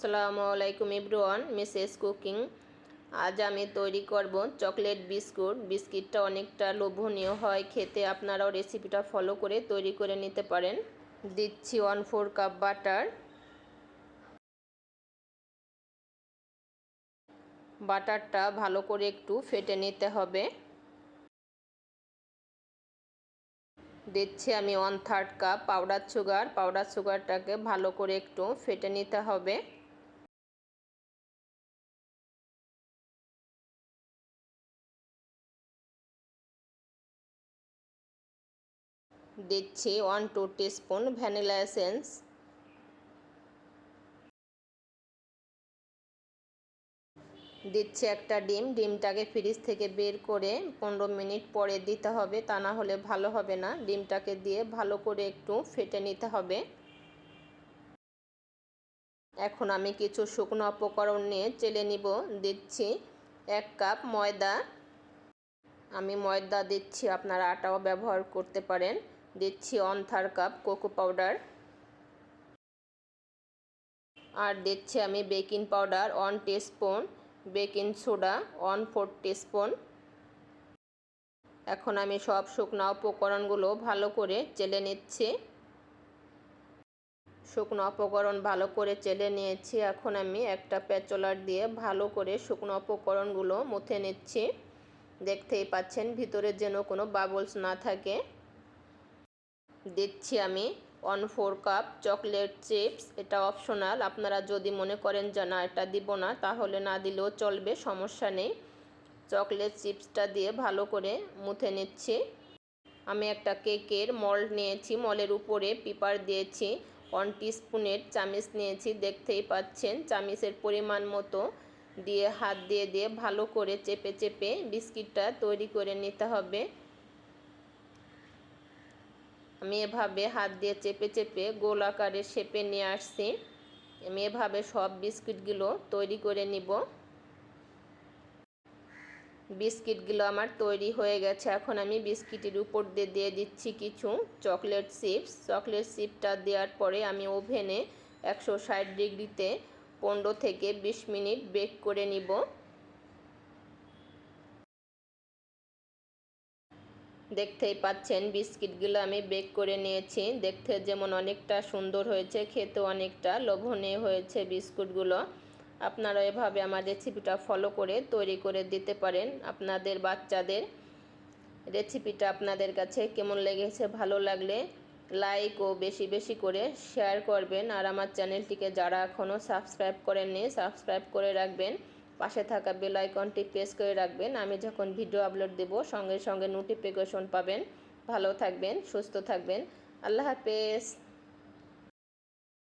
আসসালামু আলাইকুম ইব্রুয়ান Mrs cooking. আজ আমি তৈরি করব চকলেট বিস্কুট। বিস্কিটটা অনেকটা লোভনীয় হয়, খেতে আপনারাও রেসিপিটা ফলো করে তৈরি করে নিতে পারেন। দিচ্ছি ওয়ান ফোর কাপ বাটার বাটারটা ভালো করে একটু ফেটে নিতে হবে। দিচ্ছি আমি one third cup powder sugar powder সুগারটাকে ভালো করে একটু ফেটে নিতে হবে। দিচ্ছি one two spoon vanilla essence দিচ্ছি একটা ডিম, ডিমটাকে ফ্রিজ থেকে বের করে পনেরো মিনিট পরে দিতে হবে, তা না হলে ভালো হবে না। ডিমটাকে দিয়ে ভালো করে একটু ফেটে নিতে হবে। এখন আমি কিছু শুকনো উপকরণ নিয়ে চেলে নিব। দিচ্ছি এক কাপ ময়দা। আমি ময়দা দিচ্ছি, আপনারা আটাও ব্যবহার করতে পারেন। দিচ্ছি one third cup cocoa powder আর দিচ্ছি আমি baking powder one spoon baking soda one four spoon এখন আমি সব শুকনো উপকরণগুলো ভালো করে চেলে নিচ্ছি। শুকনো উপকরণ ভালো করে চেলে নিয়েছি। এখন আমি একটা পেঁচলার দিয়ে ভালো করে শুকনো উপকরণগুলো মুথে নিচ্ছি। দেখতেই পাচ্ছেন ভিতরে যেন কোনো বাবলস না থাকে। দিচ্ছি আমি one four cup chocolate chips এটা অপশনাল আপনারা যদি মনে করেন যে না, এটা দিব না, তাহলে না দিলেও চলবে, সমস্যা নেই। চকলেট চিপসটা দিয়ে ভালো করে মুথে নিচ্ছি। আমি একটা কেকের মল নিয়েছি মলের উপরে পেপার দিয়েছি ওয়ান স্পুনের চামিচ নিয়েছি, দেখতেই পাচ্ছেন, চামিচের পরিমাণ মতো। দিয়ে হাত দিয়ে দিয়ে ভালো করে চেপে চেপে বিস্কিটটা তৈরি করে নিতে হবে। আমি এভাবে হাত দিয়ে চেপে চেপে গোল আকারে শেপে নিয়ে আসছি। আমি এভাবে সব বিস্কিটগুলো তৈরি করে নিব। বিস্কিটগুলো আমার তৈরি হয়ে গেছে। এখন আমি বিস্কিটের উপর দিয়ে দিয়ে দিচ্ছি কিছু চকলেট চিপস। চকলেট চিপটা দেওয়ার পরে আমি ওভেনে একশো ষাট ডিগ্রিতে পনেরো থেকে বিশ মিনিট বেক করে নিব। দেখতেই পাচ্ছেন, বিস্কিটগুলো আমি বেক করে নিয়েছি। দেখতে যেমন অনেকটা সুন্দর হয়েছে খেতে অনেকটা লোভনীয় হয়েছে বিস্কুটগুলো। আপনারা এভাবে আমার রেসিপিটা ফলো করে তৈরি করে দিতে পারেন। আপনাদের বাচ্চাদের রেসিপিটা আপনাদের কাছে কেমন লেগেছে, ভালো লাগলে লাইক ও বেশি বেশি করে শেয়ার করবেন। আর আমার চ্যানেলটিকে যারা এখনও সাবস্ক্রাইব করেননি, সাবস্ক্রাইব করে রাখবেন। পাশে থাকা বেল আইকনটি প্রেস করে রাখবেন। আমি যখন ভিডিও আপলোড দেব, সঙ্গে সঙ্গে নোটিফিকেশন পাবেন। ভালো থাকবেন, সুস্থ থাকবেন। আল্লাহ হাফেজ।